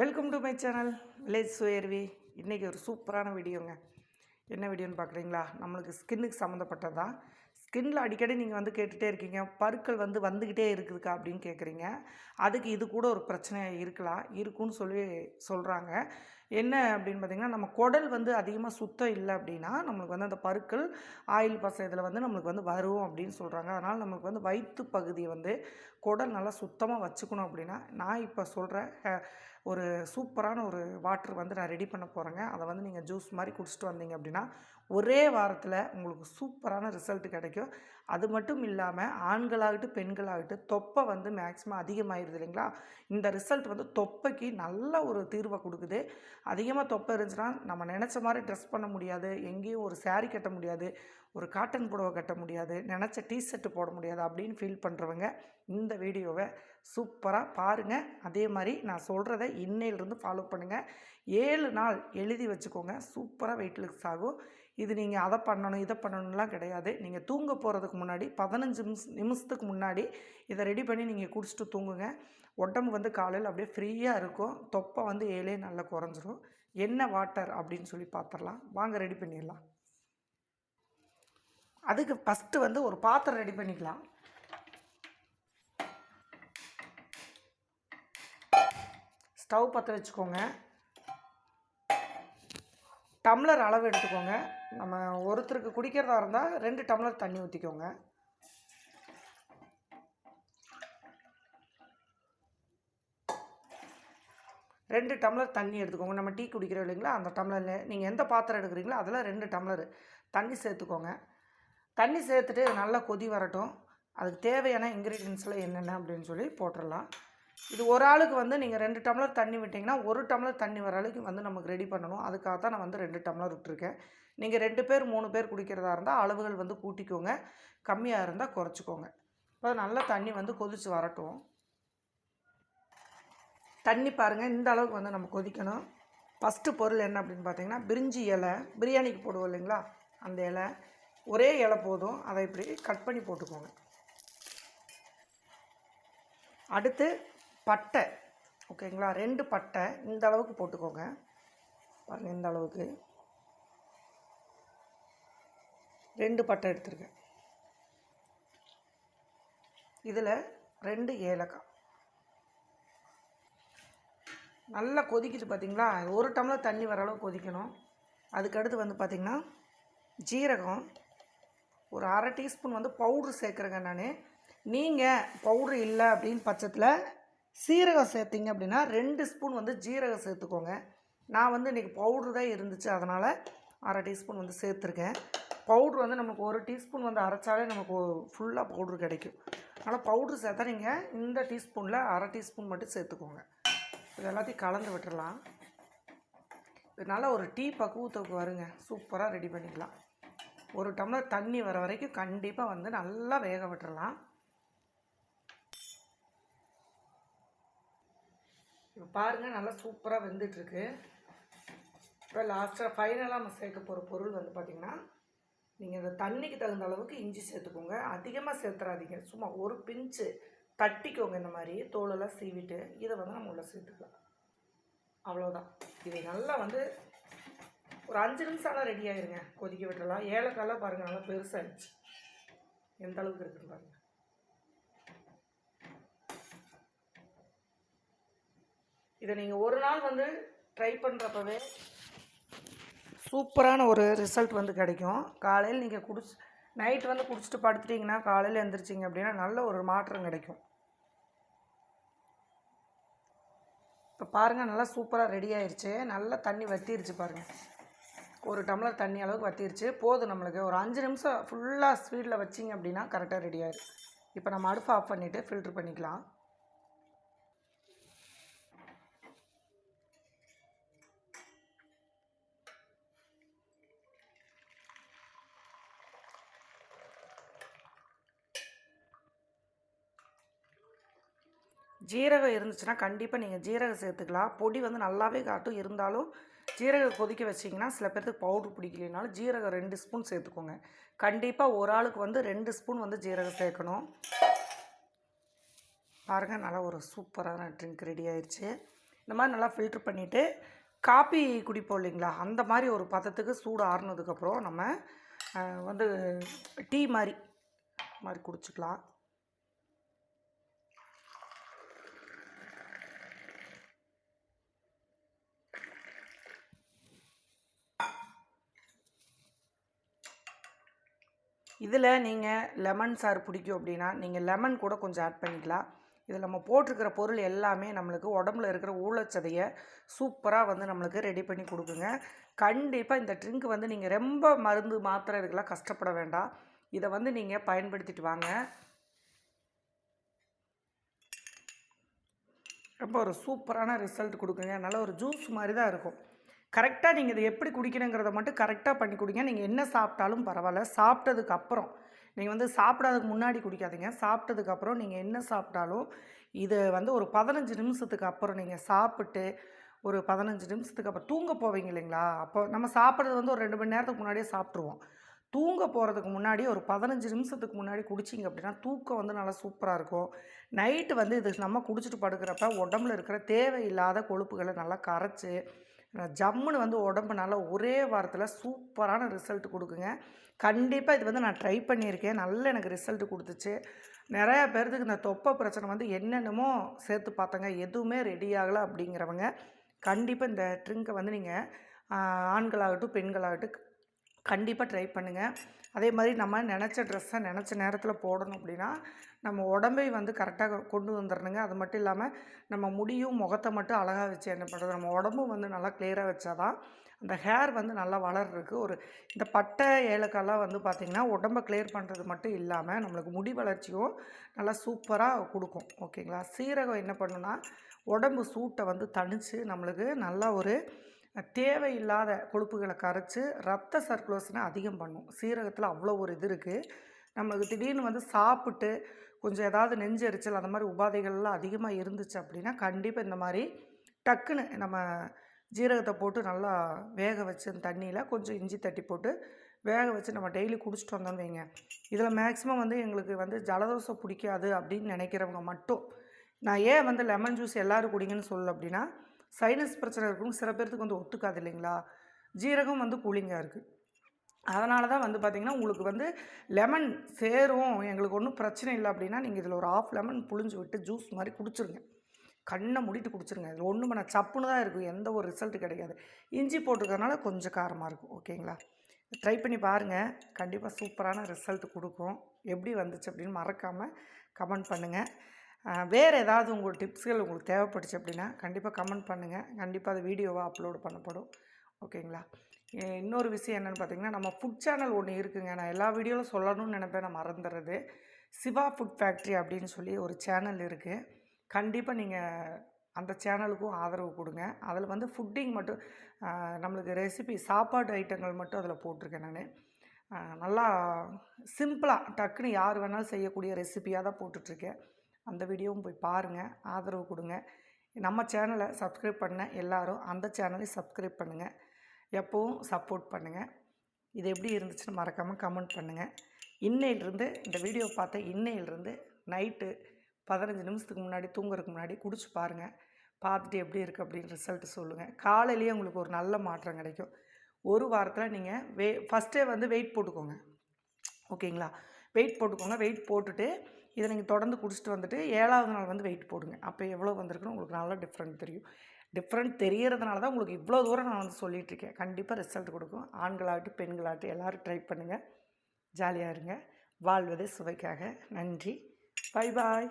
Welcome to my channel village சுயர்வி இன்றைக்கி ஒரு சூப்பரான வீடியோங்க. என்ன வீடியோன்னு பார்க்குறீங்களா நம்மளுக்கு ஸ்கின்னுக்கு சம்மந்தப்பட்டது? தான் ஸ்கின்னில் அடிக்கடி நீங்கள் வந்து கேட்டுகிட்டே இருக்கீங்க. பருக்கள் வந்து வந்துக்கிட்டே இருக்குதுக்கா அப்படின்னு கேட்குறீங்க அதுக்கு இது கூட ஒரு பிரச்சனையாக இருக்கலாம். இருக்குன்னு சொல்லி சொல்கிறாங்க என்ன அப்படின்னு பார்த்தீங்கன்னா நம்ம குடல் வந்து அதிகமாக சுத்தம் இல்லை அப்படின்னா நம்மளுக்கு வந்து அந்த பருக்கள் ஆயில் பசை இதில் வந்து நம்மளுக்கு வந்து வரும் அப்படின்னு சொல்கிறாங்க அதனால் நம்மளுக்கு வந்து வயிற்று பகுதியை வந்து குடல் நல்லா சுத்தமாக வச்சுக்கணும் அப்படின்னா நான் இப்போ சொல்கிறேன் ஒரு சூப்பரான ஒரு வாட்டர் வந்து நான் ரெடி பண்ண போகிறேங்க அதை வந்து நீங்கள் ஜூஸ் மாதிரி குடிச்சிட்டு வந்தீங்க அப்படின்னா ஒரே வாரத்தில் உங்களுக்கு சூப்பரான ரிசல்ட் கிடைக்கும். அது மட்டும் இல்லாமல் ஆண்களாகட்டும் பெண்களாகட்டும் தொப்பை வந்து மேக்ஸிமம் அதிகமாகிடுது இல்லைங்களா? இந்த ரிசல்ட் வந்து தொப்பைக்கு நல்ல ஒரு தீர்வை கொடுக்குது. அதிகமாக தொப்பை இருந்துச்சுன்னா நம்ம நினச்ச மாதிரி ட்ரெஸ் பண்ண முடியாது. எங்கேயும் ஒரு saree கட்ட முடியாது. ஒரு காட்டன் புடவை கட்ட முடியாது நினச்ச டிஷர்ட்டு போட முடியாது அப்படின்னு ஃபீல் பண்ணுறவங்க இந்த வீடியோவை சூப்பராக பாருங்கள் அதே மாதிரி நான் சொல்கிறத இன்னையிலிருந்து ஃபாலோ பண்ணுங்கள் ஏழு நாள் எழுதி வச்சுக்கோங்க. சூப்பராக வெயிட் லாஸ் ஆகும். இது நீங்கள் அதை பண்ணணும் இதை பண்ணணும்லாம் கிடையாது. நீங்கள் தூங்க போகிறதுக்கு முன்னாடி பதினஞ்சு நிமிஷ நிமிஷத்துக்கு முன்னாடி இதை ரெடி பண்ணி நீங்கள் குடிச்சிட்டு தூங்குங்க. உடம்பு வந்து காலையில் அப்படியே ஃப்ரீயாக இருக்கும். தொப்பை வந்து ஏழே நல்லா குறைஞ்சிரும். என்ன வாட்டர் அப்படின்னு சொல்லி பார்த்துடலாம். வாங்க ரெடி பண்ணிடலாம். அதுக்கு ஃபஸ்ட்டு வந்து ஒரு பாத்திரம் ரெடி பண்ணிக்கலாம். ஸ்டவ் பற்ற வச்சுக்கோங்க. டம்ளர் அளவு எடுத்துக்கோங்க. நம்ம ஒருத்தருக்கு குடிக்கிறதா இருந்தால் ரெண்டு டம்ளர் தண்ணி ஊற்றிக்கோங்க ரெண்டு டம்ளர் தண்ணி எடுத்துக்கோங்க. நம்ம டீ குடிக்கிறோம் இல்லைங்களா? அந்த டம்ளரில் நீங்கள் எந்த பாத்திரம் எடுக்கிறீங்களோ அதில் ரெண்டு டம்ளர் தண்ணி சேர்த்துக்கோங்க. தண்ணி சேர்த்துட்டு நல்லா கொதி வரட்டும். அதுக்கு தேவையான இன்க்ரீடியன்ஸ்லாம் என்னென்ன அப்படின்னு சொல்லி போட்டுடலாம். இது ஒரு ஆளுக்கு வந்து நீங்கள் ரெண்டு டம்ளர் தண்ணி விட்டிங்கன்னா ஒரு டம்ளர் தண்ணி வர அளவுக்கு வந்து நமக்கு ரெடி பண்ணணும். அதுக்காக தான் நான் வந்து ரெண்டு டம்ளர் விட்டுருக்கேன். நீங்கள் ரெண்டு பேர் மூணு பேர் குடிக்கிறதா இருந்தால் அளவுகள் வந்து கூட்டிக்கோங்க. கம்மியாக இருந்தால் குறைச்சிக்கோங்க. இப்போ நல்லா தண்ணி வந்து கொதித்து வரட்டும். தண்ணி பாருங்கள் இந்த அளவுக்கு வந்து நம்ம கொதிக்கணும். ஃபஸ்ட்டு பொருள் என்ன அப்படின்னு பார்த்தீங்கன்னா பிரிஞ்சி இலை. பிரியாணிக்கு போடுவோம் இல்லைங்களா? அந்த இலை. ஒரே இலை போதும். அதை இப்படி கட் பண்ணி போட்டுக்கோங்க. அடுத்து பட்டை. ஓகேங்களா? ரெண்டு பட்டை இந்த அளவுக்கு போட்டுக்கோங்க. பாருங்கள் இந்த அளவுக்கு. ரெண்டு பட்டை எடுத்துருக்கேன். இதில் ரெண்டு ஏலக்காய். நல்லா கொதிக்குது பார்த்தீங்களா ஒரு டம்ளர் தண்ணி வர அளவு கொதிக்கணும். அதுக்கடுத்து வந்து பார்த்திங்கன்னா ஜீரகம். ஒரு அரை டீஸ்பூன் வந்து பவுட்ரு சேர்க்குறேங்க நான். நீங்கள் பவுட்ரு இல்லை அப்படின்னு பட்சத்தில் சீரகம் சேர்த்திங்க அப்படின்னா ரெண்டு ஸ்பூன் வந்து ஜீரகம் சேர்த்துக்கோங்க. நான் வந்து இன்றைக்கி பவுட்ரு தான் இருந்துச்சு அதனால் அரை டீஸ்பூன் வந்து சேர்த்துருக்கேன். பவுட்ரு வந்து நமக்கு ஒரு டீஸ்பூன் வந்து அரைச்சாலே நமக்கு ஃபுல்லாக பவுட்ரு கிடைக்கும். அதனால் பவுட்ரு சேர்த்தா நீங்கள் இந்த டீஸ்பூனில் அரை டீஸ்பூன் மட்டும் சேர்த்துக்கோங்க. இது எல்லாத்தையும் கலந்து விட்டுடலாம் இதனால் ஒரு டீ பக்குவத்துக்கு வருங்க. சூப்பராக ரெடி பண்ணிக்கலாம். ஒரு டம்ளர் தண்ணி வர வரைக்கும் கண்டிப்பாக வந்து நல்லா வேக விட்டுறலாம். இப்போ பாருங்கள் நல்லா சூப்பராக வெந்துட்டுருக்கு. இப்போ லாஸ்ட்டாக ஃபைனலாக நம்ம சேர்க்க போகிற பொருள் வந்து பார்த்திங்கன்னா நீங்கள் இந்த தண்ணிக்கு தகுந்த அளவுக்கு இஞ்சி சேர்த்துக்கோங்க. அதிகமாக சேர்த்துறாதீங்க. சும்மா ஒரு பிஞ்சு தட்டிக்கோங்க இந்த மாதிரி. தோலெல்லாம் சீவிட்டு இதை வந்து நம்ம உள்ள சேர்த்துக்கலாம். அவ்வளோதான் இதை நல்லா வந்து ஒரு அஞ்சு நிமிஷம் ஆனால் ரெடி ஆகிருங்க கொதிக்க விட்டுறலாம். ஏலக்காயெலாம் பாருங்கள் நல்லா பெருசாகிடுச்சு எந்த அளவுக்கு இருக்குன்னு பாருங்கள் இதை நீங்கள் ஒரு நாள் வந்து ட்ரை பண்ணுறப்பவே சூப்பரான ஒரு ரிசல்ட் வந்து கிடைக்கும். காலையில் நீங்கள் குடிச்சு நைட் வந்து குடிச்சிட்டு படுத்துட்டிங்கன்னா காலையில் எழுந்திரிச்சிங்க அப்படின்னா நல்ல ஒரு மாற்றம் கிடைக்கும். இப்போ பாருங்கள் நல்லா சூப்பராக ரெடி ஆயிடுச்சு நல்லா தண்ணி வத்திருச்சு பாருங்கள் ஒரு டம்ளர் தண்ணி அளவுக்கு வத்திருச்சு. போதும் நம்மளுக்கு. ஒரு அஞ்சு நிமிஷம் ஃபுல்லாக ஸ்பீடில் வச்சிங்க அப்படின்னா கரெக்டாக ரெடி ஆயிடும் இப்போ நம்ம அடுப்பை ஆஃப் பண்ணிவிட்டு ஃபில்ட்ரு பண்ணிக்கலாம். ஜீரகம் இருந்துச்சுன்னா கண்டிப்பாக நீங்கள் ஜீரகம் சேர்த்துக்கலாம். பொடி வந்து நல்லாவே காட்டும். இருந்தாலும் ஜீரகம் கொதிக்க வச்சிங்கன்னா சில பேர்த்துக்கு பவுடர் பிடிக்கலனாலும் ஜீரகம் ரெண்டு ஸ்பூன் சேர்த்துக்கோங்க. கண்டிப்பாக ஒரு ஆளுக்கு வந்து ரெண்டு ஸ்பூன் வந்து ஜீரகம் சேர்க்கணும். பாருங்கள் நல்லா ஒரு சூப்பரான ட்ரிங்க் ரெடி ஆயிடுச்சு இந்த மாதிரி நல்லா ஃபில்ட்ரு பண்ணிவிட்டு காப்பி குடிப்போம் இல்லைங்களா? அந்த மாதிரி ஒரு பதத்துக்கு சூடு ஆறுனதுக்கப்புறம் நம்ம வந்து டீ மாதிரி மாதிரி குடிச்சிக்கலாம். இதில் நீங்கள் லெமன் சாறு பிடிக்கும் அப்படின்னா நீங்கள் லெமன் கூட கொஞ்சம் ஆட் பண்ணிக்கலாம். இதில் நம்ம போட்டிருக்கிற பொருள் எல்லாமே நம்மளுக்கு உடம்புல இருக்கிற ஊழச்சதையை சூப்பராக வந்து நம்மளுக்கு ரெடி பண்ணி கொடுக்குங்க. கண்டிப்பாக இந்த ட்ரிங்க் வந்து நீங்கள் ரொம்ப மருந்து மாத்திரை இதுக்கெல்லாம் கஷ்டப்பட வேண்டாம். இதை வந்து நீங்கள் பயன்படுத்திட்டு வாங்க. ரொம்ப ஒரு சூப்பரான ரிசல்ட் கொடுக்குங்க. நல்ல ஒரு ஜூஸ் மாதிரி தான் இருக்கும். கரெக்டாக நீங்கள் இதை எப்படி குடிக்கணுங்கிறத மட்டும் கரெக்டாக பண்ணி குடிங்க. நீங்கள் என்ன சாப்பிட்டாலும் பரவாயில்ல. சாப்பிட்டதுக்கு அப்புறம் நீங்கள் வந்து சாப்பிடாததுக்கு முன்னாடி குடிக்காதீங்க. சாப்பிட்டதுக்கப்புறம் நீங்கள் என்ன சாப்பிட்டாலும் இதை வந்து ஒரு பதினஞ்சு நிமிஷத்துக்கு அப்புறம் நீங்கள் சாப்பிட்டு ஒரு பதினஞ்சு நிமிஷத்துக்கு அப்புறம் தூங்க போவீங்க இல்லைங்களா? அப்போ நம்ம சாப்பிட்றது வந்து ஒரு ரெண்டு மணி நேரத்துக்கு முன்னாடியே சாப்பிட்ருவோம் தூங்க போகிறதுக்கு முன்னாடி ஒரு பதினஞ்சு நிமிஷத்துக்கு முன்னாடி குடிச்சிங்க அப்படின்னா தூக்கம் வந்து நல்லா சூப்பராக இருக்கும். நைட்டு வந்து இது நம்ம குடிச்சிட்டு படுக்கிறப்ப உடம்புல இருக்கிற தேவையில்லாத கொழுப்புகளை நல்லா கரைச்சி ஜம்முன்னு வந்து உடம்பு நல்லா ஒரே வாரத்தில் சூப்பரான ரிசல்ட் கொடுக்குங்க. கண்டிப்பாக இது வந்து நான் ட்ரை பண்ணியிருக்கேன். நல்ல எனக்கு ரிசல்ட் கொடுத்துச்சு. நிறையா பேர்த்துக்கு இந்த தொப்பை பிரச்சனை வந்து என்னென்னமோ சேர்த்து பார்த்தங்க. எதுவுமே ரெடி ஆகலை அப்படிங்கிறவங்க கண்டிப்பாக இந்த ட்ரிங்கை வந்து நீங்கள் ஆண்களாகட்டும் பெண்களாகட்டும் கண்டிப்பாக ட்ரை பண்ணுங்கள் அதே மாதிரி நம்ம நினச்ச ட்ரெஸ்ஸை நினச்ச நேரத்தில் போடணும் அப்படின்னா நம்ம உடம்பை வந்து கரெக்டாக கொண்டு வந்துடணுங்க அது மட்டும் இல்லாமல் நம்ம முடியும் முகத்தை மட்டும் அழகாக வச்சு என்ன பண்ணுறது நம்ம உடம்பும் வந்து நல்லா கிளியராக வச்சாதான் அந்த ஹேர் வந்து நல்லா வளர்றதுக்கு ஒரு இந்த பட்டை ஏலக்காலாம் வந்து பார்த்திங்கன்னா உடம்பை கிளியர் பண்ணுறது மட்டும் இல்லாமல் நம்மளுக்கு முடி வளர்ச்சியும் நல்லா சூப்பராக கொடுக்கும். ஓகேங்களா சீரகம் என்ன பண்ணுன்னா உடம்பு சூட்டை வந்து தணித்து நம்மளுக்கு நல்லா ஒரு தேவையில்லாத கொழுப்புகளை கரைச்சி ரத்த சர்க்குலேஷனை அதிகம் பண்ணும். சீரகத்தில் அவ்வளோ ஒரு இது இருக்குது நம்மளுக்கு திடீர்னு வந்து சாப்பிட்டு கொஞ்சம் ஏதாவது நெஞ்செரிச்சல் அந்த மாதிரி உபாதைகள்லாம் அதிகமாக இருந்துச்சு அப்படின்னா கண்டிப்பாக இந்த மாதிரி டக்குன்னு நம்ம ஜீரகத்தை போட்டு நல்லா வேக வச்சு அந்த தண்ணியில் கொஞ்சம் இஞ்சி தட்டி போட்டு வேக வச்சு நம்ம டெய்லி குடிச்சிட்டு வந்தோம்னு வைங்க. இதில் மேக்ஸிமம் வந்து எங்களுக்கு வந்து ஜலதோஷம் பிடிக்காது அப்படின்னு நினைக்கிறவங்க மட்டும். நான் ஏன் வந்து லெமன் ஜூஸ் எல்லோரும் குடிங்கன்னு சொல்லல அப்படின்னா சைனஸ் பிரச்சனை இருக்கும் சில பேர்த்துக்கு வந்து ஒத்துக்காது இல்லைங்களா? ஜீரகம் வந்து கூலிங்காக இருக்குது அதனால தான் வந்து பார்த்திங்கன்னா உங்களுக்கு வந்து லெமன் சேரும். எங்களுக்கு ஒன்றும் பிரச்சனை இல்லை அப்படின்னா நீங்கள் இதில் ஒரு ஆஃப் லெமன் புளிஞ்சு விட்டு ஜூஸ் மாதிரி குடிச்சிருங்க. கண்ணை மூடிட்டு குடிச்சிருங்க. இதில் ஒன்றும் பண்ண சப்புன்னு தான் இருக்கும் எந்த ஒரு ரிசல்ட் கிடைக்காது. இஞ்சி போட்டுக்கிறதுனால கொஞ்சம் காரமாக இருக்கும் ஓகேங்களா? ட்ரை பண்ணி பாருங்கள் கண்டிப்பாக சூப்பரான ரிசல்ட் கொடுக்கும். எப்படி வந்துச்சு அப்படின்னு மறக்காமல் கமெண்ட் பண்ணுங்கள் வேறு ஏதாவது உங்கள் டிப்ஸ்கள் உங்களுக்கு தேவைப்பட்டுச்சு அப்படின்னா கண்டிப்பாக கமெண்ட் பண்ணுங்கள் கண்டிப்பாக அது வீடியோவாக அப்லோட் பண்ணப்படும். ஓகேங்களா? இன்னொரு விஷயம் என்னென்னு பார்த்தீங்கன்னா நம்ம ஃபுட் சேனல் ஒன்று இருக்குங்க. நான் எல்லா வீடியோவிலும் சொல்லணும்னு நினைப்பேன். நான் மறந்துடுறது சிவா ஃபுட் ஃபேக்ட்ரி அப்படின்னு சொல்லி ஒரு சேனல் இருக்குது கண்டிப்பாக நீங்கள் அந்த சேனலுக்கும் ஆதரவு கொடுங்க. அதில் வந்து ஃபுட்டிங் மட்டும் நம்மளுக்கு ரெசிபி சாப்பாடு ஐட்டங்கள் மட்டும் அதில் போட்டிருக்கேன் நான். நல்லா சிம்பிளாக டக்குன்னு யார் வேணாலும் செய்யக்கூடிய ரெசிபியாக தான் போட்டுட்ருக்கேன். அந்த வீடியோவும் போய் பாருங்கள் ஆதரவு கொடுங்க. நம்ம சேனலை சப்ஸ்கிரைப் பண்ண எல்லாரும் அந்த சேனலையும் சப்ஸ்கிரைப் பண்ணுங்கள் எப்போவும் சப்போர்ட் பண்ணுங்கள் இது எப்படி இருந்துச்சுன்னு மறக்காமல் கமெண்ட் பண்ணுங்கள் இன்னையிலிருந்து இந்த வீடியோ பார்த்த இன்னையிலிருந்து நைட்டு பதினஞ்சு நிமிஷத்துக்கு முன்னாடி தூங்குறதுக்கு முன்னாடி குடிச்சு பாருங்கள் பார்த்துட்டு எப்படி இருக்குது அப்படின்னு ரிசல்ட் சொல்லுங்கள் காலையிலேயே உங்களுக்கு ஒரு நல்ல மாற்றம் கிடைக்கும். ஒரு வாரத்தில் நீங்கள் வே ஃபஸ்ட்டே வந்து வெயிட் போட்டுக்கோங்க. ஓகேங்களா? வெயிட் போட்டுக்கோங்க. வெயிட் போட்டுட்டு இதை நீங்கள் தொடர்ந்து குடிச்சிட்டு வந்துட்டு ஏழாவது நாள் வந்து வெயிட் போடுங்க. அப்போ எவ்வளோ வந்திருக்குன்னு உங்களுக்கு நல்லா டிஃப்ரெண்ட் தெரியும். டிஃப்ரெண்ட் தெரியறதுனால தான் உங்களுக்கு இவ்வளோ தூரம் நான் வந்து சொல்லிட்டு இருக்கேன். கண்டிப்பாக ரிசல்ட் கொடுக்கும். ஆண்களாகட்டும் பெண்களாகட்டும் எல்லோரும் ட்ரை பண்ணுங்கள் ஜாலியாக இருங்க. வாழ்வதே சுவைக்காக. நன்றி. Bye bye